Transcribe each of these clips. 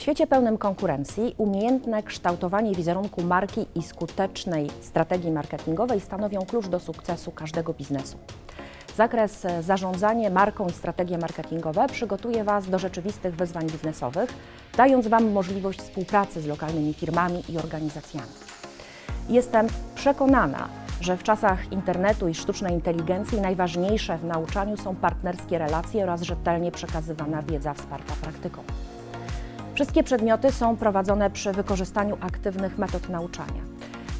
W świecie pełnym konkurencji umiejętne kształtowanie wizerunku marki i skutecznej strategii marketingowej stanowią klucz do sukcesu każdego biznesu. Zakres e, zarządzanie marką i strategie marketingowe przygotuje Was do rzeczywistych wyzwań biznesowych, dając Wam możliwość współpracy z lokalnymi firmami i organizacjami. Jestem przekonana, że w czasach internetu i sztucznej inteligencji najważniejsze w nauczaniu są partnerskie relacje oraz rzetelnie przekazywana wiedza wsparta praktyką. Wszystkie przedmioty są prowadzone przy wykorzystaniu aktywnych metod nauczania,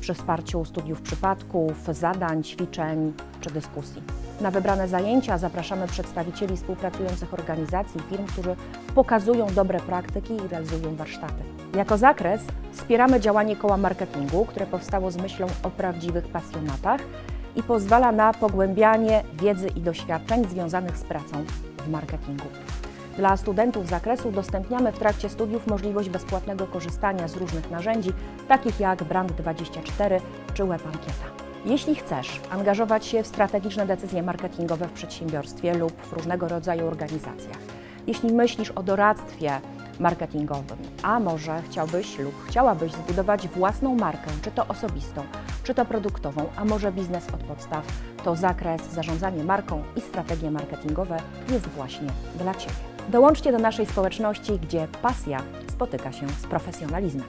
przy wsparciu studiów przypadków, zadań, ćwiczeń czy dyskusji. Na wybrane zajęcia zapraszamy przedstawicieli współpracujących organizacji, firm, którzy pokazują dobre praktyki i realizują warsztaty. Jako zakres wspieramy działanie koła marketingu, które powstało z myślą o prawdziwych pasjonatach i pozwala na pogłębianie wiedzy i doświadczeń związanych z pracą w marketingu. Dla studentów zakresu udostępniamy w trakcie studiów możliwość bezpłatnego korzystania z różnych narzędzi, takich jak Brand24 czy WebAnkieta. Jeśli chcesz angażować się w strategiczne decyzje marketingowe w przedsiębiorstwie lub w różnego rodzaju organizacjach, jeśli myślisz o doradztwie marketingowym, a może chciałbyś lub chciałabyś zbudować własną markę, czy to osobistą, czy to produktową, a może biznes od podstaw, to zakres zarządzanie marką i strategie marketingowe jest właśnie dla Ciebie. Dołączcie do naszej społeczności, gdzie pasja spotyka się z profesjonalizmem.